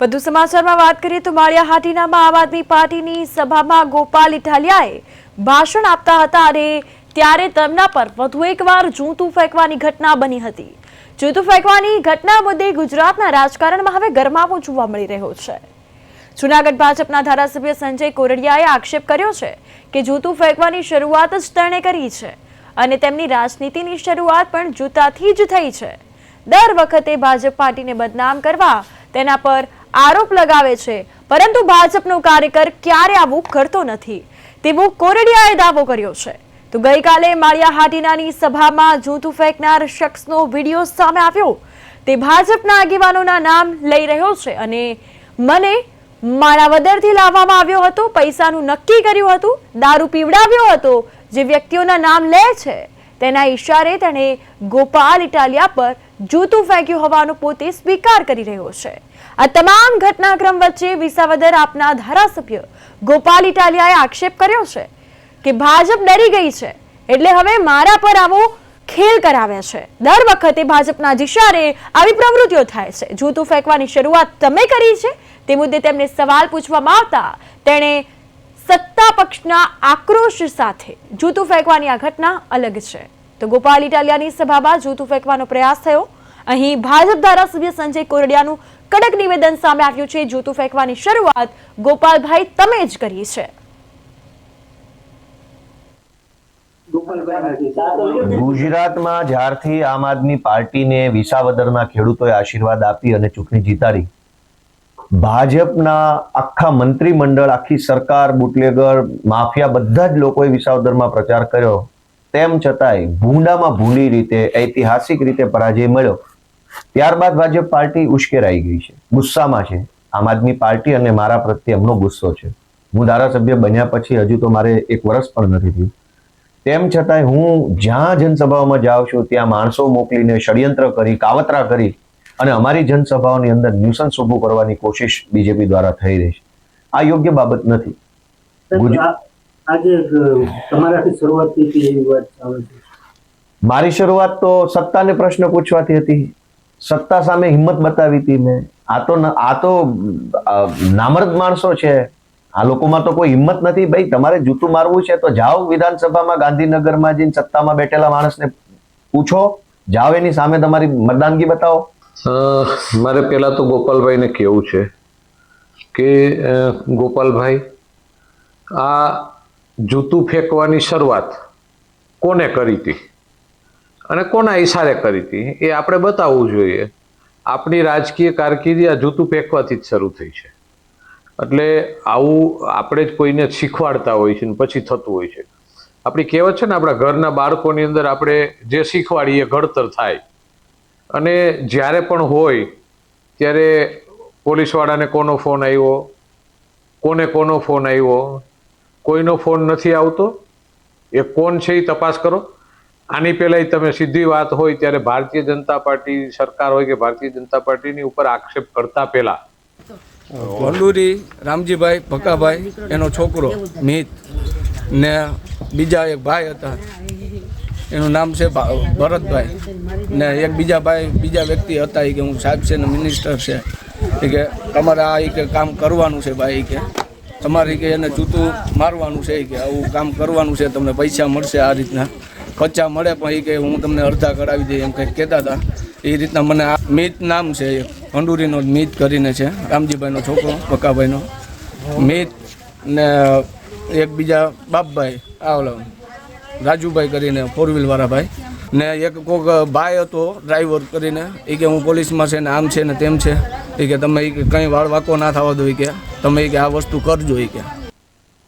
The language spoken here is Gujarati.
વધુ સમાચારમાં વાત કરીએ તો માળિયા હાટીનામાં આમ આદમી પાર્ટીની સભામાં ગોપાલ ઇટાલિયાએ ભાષણ આપતા હતા અને ત્યારે તેમના પર વધુ એકવાર જૂતું ફેંકવાની ઘટના બની હતી. જૂતું ફેંકવાની ઘટના મુદ્દે ગુજરાતના રાજકારણમાં હવે ગરમાવો જોવા મળી રહ્યો છે. જૂનાગઢ ભાજપના ધારાસભ્ય સંજય કોરડિયાએ આક્ષેપ કર્યો છે કે જૂતું ફેંકવાની શરૂઆત જ તેણે કરી છે અને તેમની રાજનીતિની શરૂઆત પણ જૂતાથી જ થઈ છે. દર વખતે ભાજપ પાર્ટીને બદનામ કરવા તેના પર આરોપ લગાવે છે. પરંતુ ભાજપનો કાર્યકર ક્યારે આવું કરતો નથી. તેવું કોરડિયાએ દાવો કર્યો છે. તો ગઈકાલે માળિયા હાટીનાની સભામાં જૂતું ફેંકનાર શખ્સનો વીડિયો સામે આવ્યો. તે ભાજપના આગેવાનોના નામ લઈ રહ્યો છે અને મને માણાવદરથી લાવવામાં આવ્યો હતો, પૈસાનું નક્કી કર્યું હતું, દારૂ પીવડાવ્યો હતો, જે વ્યક્તિઓના નામ લે છે. તેના ઈશારે તેણે ગોપાલ ઇટાલિયા પર જૂતું ફેંક્યું હોવાનું પોતે સ્વીકાર કરી રહ્યો છે. આ તમામ ઘટનાક્રમ વચ્ચે વિસાવદર આપના ધારાસભ્ય ગોપાલ ઇટાલિયાએ આક્ષેપ કર્યો છે કે ભાજપ ડરી ગઈ છે એટલે હવે મારા પર આવો ખેલ કરાવે છે. દર વખતે ભાજપના જિશારે આવી પ્રવૃત્તિઓ થાય છે. જૂતું ફેંકવાની શરૂઆત તમે કરી છે? તે મુદ્દે તેમને સવાલ પૂછવામાં આવતા તેણે સત્તા પક્ષના આક્રોશ સાથે જૂતું ફેંકવાની આ ઘટના અલગ છે. તો ગોપાલ ઇટાલિયાની સભામાં જૂથ ફેંકવાનો પ્રયાસ થયો. અહીં ભાજપ ધારાસભ્ય સંજય કોરડિયાનું કડક નિવેદન સામે આવ્યું છે. જૂતું ફેંકવાની શરૂઆત ગોપાલભાઈ તમે જ કરી છે. ગુજરાતમાં જ્યારથી આમ આદમી પાર્ટીને વિસાવદરના ખેડૂતોએ આશીર્વાદ આપી અને ચૂંટણી જીતાડી, ભાજપના આખા મંત્રીમંડળ, આખી સરકાર, બુટલેગર, માફિયા બધા જ લોકોએ વિસાવદરમાં પ્રચાર કર્યો. તેમ છતાંય ભૂંડામાં ભૂંડી રીતે ઐતિહાસિક રીતે પરાજય મળ્યો. ત્યારબાદ ભાજપ પાર્ટી ઉશ્કેરાઈ ગઈ છે. ગુસ્સામાં છે. આમ આદમી પાર્ટી અને મારા પ્રત્યે એમનો ગુસ્સો છે. હું ધારાસભ્ય બન્યા પછી હજુ તો મારે એક વર્ષ પણ નથી થયું. તેમ છતાંય હું જ્યાં જનસભાઓમાં જાઉં છું ત્યાં માણસો મોકલીને ષડયંત્ર કરી કાવતરા કરી અને અમારી જનસભાઓની અંદર ન્યુસન્સ ઊભું કરવાની કોશિશ બીજેપી દ્વારા થઈ રહી છે. આ યોગ્ય બાબત નથી. ગુજ- આ- આજે તમારાથી શરૂઆત થઈ હતી એવી વાત આવે છે. મારી શરૂઆત તો સત્તાને પ્રશ્ન પૂછવાથી હતી. સત્તા સામે હિંમત બતાવી હતી મેં. આ તો આ તો નામર્દ માણસો છે. આ લોકોમાં તો કોઈ હિંમત નથી. ભાઈ તમારે જૂતું મારવું છે તો જાઓ વિધાનસભામાં ગાંધીનગરમાં જઈને સત્તામાં બેઠેલા માણસને પૂછો. જાઓ એની સામે તમારી મતદાનગી બતાવો. અ, મારે પહેલાં તો ગોપાલભાઈને કહેવું છે કે ગોપાલભાઈ આ જૂતું ફેંકવાની શરૂઆત કોને કરી હતી? અને કોના ઈશારે કરી હતી? એ આપણે બતાવવું જોઈએ. આપણી રાજકીય કારકિર્દી આ જૂતું ફેંકવાથી જ શરૂ થઈ છે. એટલે આવું આપણે જ કોઈને શીખવાડતા હોય છે ને પછી થતું હોય છે. આપણી કહેવત છે ને, આપણા ઘરના બાળકોની અંદર આપણે જે શીખવાડીએ, ઘડતર થાય. અને જ્યારે પણ હોય, ત્યારે પોલીસવાળાને કોનો ફોન આવ્યો? કોને કોનો ફોન આવ્યો? કોઈનો ફોન નથી આવતો. એ કોણ છે એ તપાસ કરો. આની પહેલાં તમે સીધી વાત હોય ત્યારે ભારતીય જનતા પાર્ટી સરકાર હોય કે ભારતીય જનતા પાર્ટીની ઉપર આક્ષેપ કરતા પહેલા. વંડુરી રામજીભાઈ ભકાભાઈ એનો છોકરો મિત ને બીજા એક ભાઈ હતા. એનું નામ છે ભરતભાઈ. ને એક બીજા ભાઈ, બીજા વ્યક્તિ હતા એ કે હું સાહેબ છે ને મિનિસ્ટર છે. એ કે તમારે આ કે કામ કરવાનું છે ભાઈ કે. તમારે કે એને જૂતું મારવાનું છે કે આવું કામ કરવાનું છે, તમને પૈસા મળશે આ રીતના. કચ્ચા મળે પણ એ કે હું તમને અડધા કરાવી દઈ એમ કંઈક કહેતા હતા. એ રીતના મને આ મિત નામ છે એક ભંડુરીનો મિત કરીને છે, રામજીભાઈનો છોકરો, પક્કાભાઈનો. મિત ને એક બીજા બાપભાઈ, આ ઓલા રાજુભાઈ કરીને ફોર વ્હીલવાળા ભાઈ ને એક કોઈક ભાઈ હતો, ડ્રાઈવર કરીને, એ કે હું પોલીસમાં છે ને આમ છે ને તેમ છે. એ કે તમે કંઈ વાળ વાકો ના થવા દો એ કે. તમે કે આ વસ્તુ કરજો એ કે.